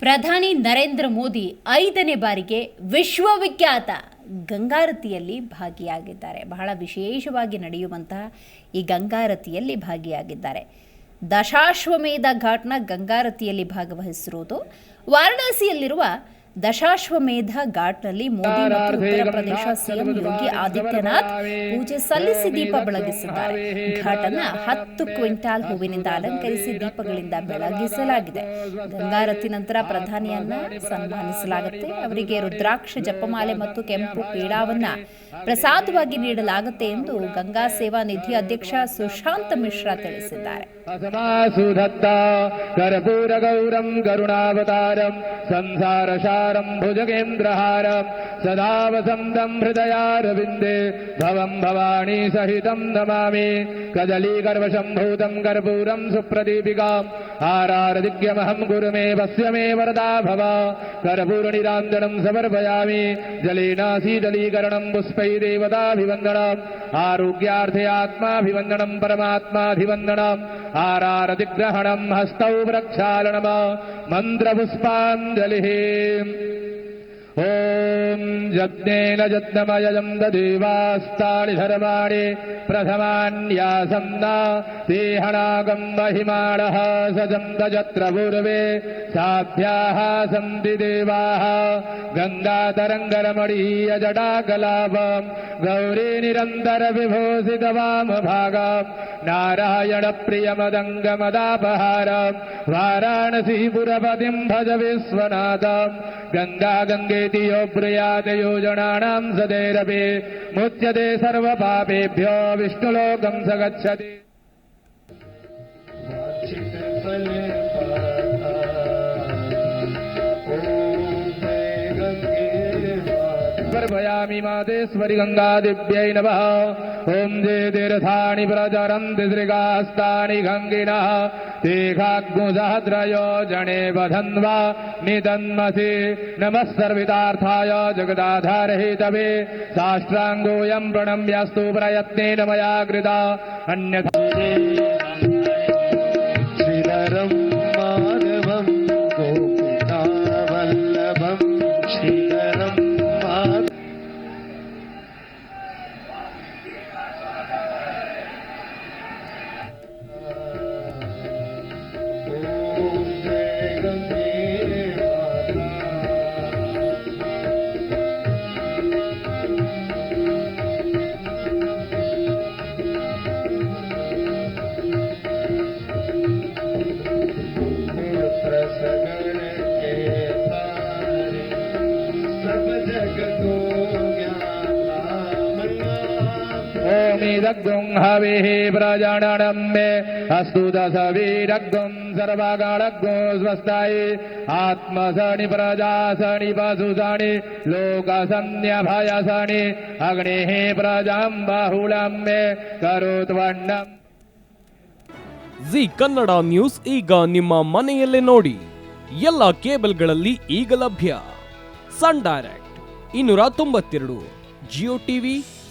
ಪ್ರಧಾನಿ ನರೇಂದ್ರ ಮೋದಿ ಐದನೇ ಬಾರಿಗೆ ವಿಶ್ವವಿಖ್ಯಾತ ಗಂಗಾರತಿಯಲ್ಲಿ ಭಾಗಿಯಾಗಿದ್ದಾರೆ. ಬಹಳ ವಿಶೇಷವಾಗಿ ನಡೆಯುವಂತಹ ಈ ಗಂಗಾರತಿಯಲ್ಲಿ ಭಾಗಿಯಾಗಿದ್ದಾರೆ. ದಶಾಶ್ವಮೇಧ ಘಾಟ್ನ ಗಂಗಾರತಿಯಲ್ಲಿ ಭಾಗವಹಿಸಿರುವುದು ವಾರಣಾಸಿಯಲ್ಲಿರುವ ದಶಾಶ್ವಮೇಧ ಘಾಟ್ನಲ್ಲಿ ಮೋದಿ ಮತ್ತು ಉತ್ತರ ಪ್ರದೇಶ ಸಿಎಂ ಯೋಗಿ ಆದಿತ್ಯನಾಥ್ ಪೂಜೆ ಸಲ್ಲಿಸಿ ದೀಪ ಬೆಳಗಿಸಿದ್ದಾರೆ. ಘಾಟನ್ನ ಹತ್ತು ಕ್ವಿಂಟಾಲ್ ಹೂವಿನಿಂದ ಅಲಂಕರಿಸಿ ದೀಪಗಳಿಂದ ಬೆಳಗಿಸಲಾಗಿದೆ. ಗಂಗಾರತಿ ನಂತರ ಪ್ರಧಾನಿಯನ್ನ ಸನ್ಮಾನಿಸಲಾಗುತ್ತೆ. ಅವರಿಗೆ ರುದ್ರಾಕ್ಷ ಜಪಮಾಲೆ ಮತ್ತು ಕೆಂಪು ಪೀಡಾವನ್ನ ಪ್ರಸಾದವಾಗಿ ನೀಡಲಾಗುತ್ತೆ ಎಂದು ಗಂಗಾ ಸೇವಾ ನಿಧಿ ಅಧ್ಯಕ್ಷ ಸುಶಾಂತ್ ಮಿಶ್ರಾ ತಿಳಿಸಿದ್ದಾರೆ. ಗರುಣಾವತಾರಂ ಸಂಸಾರ म् भुजगेन्द्रहार सदावसन्दम् हृदया हृदयारविन्दे भवम् भवानी सहितम् नमामि। कदलीगर्वशम्भूतम् कर्पूरम् सुप्रदीपिकाम् आरारदिग्यमहम् गुरु मे वरदा भव। कर्पूरनिराञ्जनम् समर्पयामि। जलेनाशीतलीकरणम् पुष्पै देवताभिवन्दनम्। आरोग्यार्थे आत्माभिवन्दनम् परमात्माभिवन्दनम्। आरारतिग्रहणम् हस्तौ प्रक्षालनम। मन्त्रपुष्पाञ्जलिः यज्ञेन यज्ञमयजम् ददेवास्तानि धर्माणि प्रथमान्यासन्ना देहणागम् महिमाणः सजम् दजत्र पूर्वे साध्याः सन्ति देवाः गङ्गातरङ्गरमणीय जडाकलापम् गौरी निरन्तरविभूषितवामभागम् नारायणप्रियमदङ्गमदापहारम् वाराणसीपुरपतिम् भज विश्वनाथम् गङ्गा गङ्गेति यो ब्रूयात् योजनानाम् सदैरपि मुच्यते सर्वपापेभ्यो विष्णुलोकम् स गच्छति मातेश्वरि गङ्गादिव्यै नमः। जे तीर्थानि प्रचरन्ति श्रीगास्तानि गङ्गिनः। तेघाग्मुसहस्रयो जने वधन्वा नितन्मसि नमः सर्वितार्थाय जगदाधारहितवे। साष्टाङ्गोऽयम् प्रणम्यस्तु प्रयत्नेन मया कृता। अन्यथा श्रीधरं माधवं मन्ना ओमिदग्गुं हविः प्रजननं मे अस्तु दशवीरग्गुं सर्वगणग्गो स्वस्तायि आत्मसनि प्रजासनि पशुसनि लोकसन्न्यभयसनि अग्निः प्रजां बहुलं मे करोत्वन्नम् ಜಿ ಕನ್ನಡ ನ್ಯೂಸ್ ಈಗ ನಿಮ್ಮ ಮನೆಯಲ್ಲೇ ನೋಡಿ ಎಲ್ಲ ಕೇಬಲ್ಗಳಲ್ಲಿ ಈಗ ಲಭ್ಯ ಸನ್ ಡೈರೆಕ್ಟ್ ಇನ್ನೂರ ತೊಂಬತ್ತೆರಡು ಜಿಯೋ ಟಿವಿ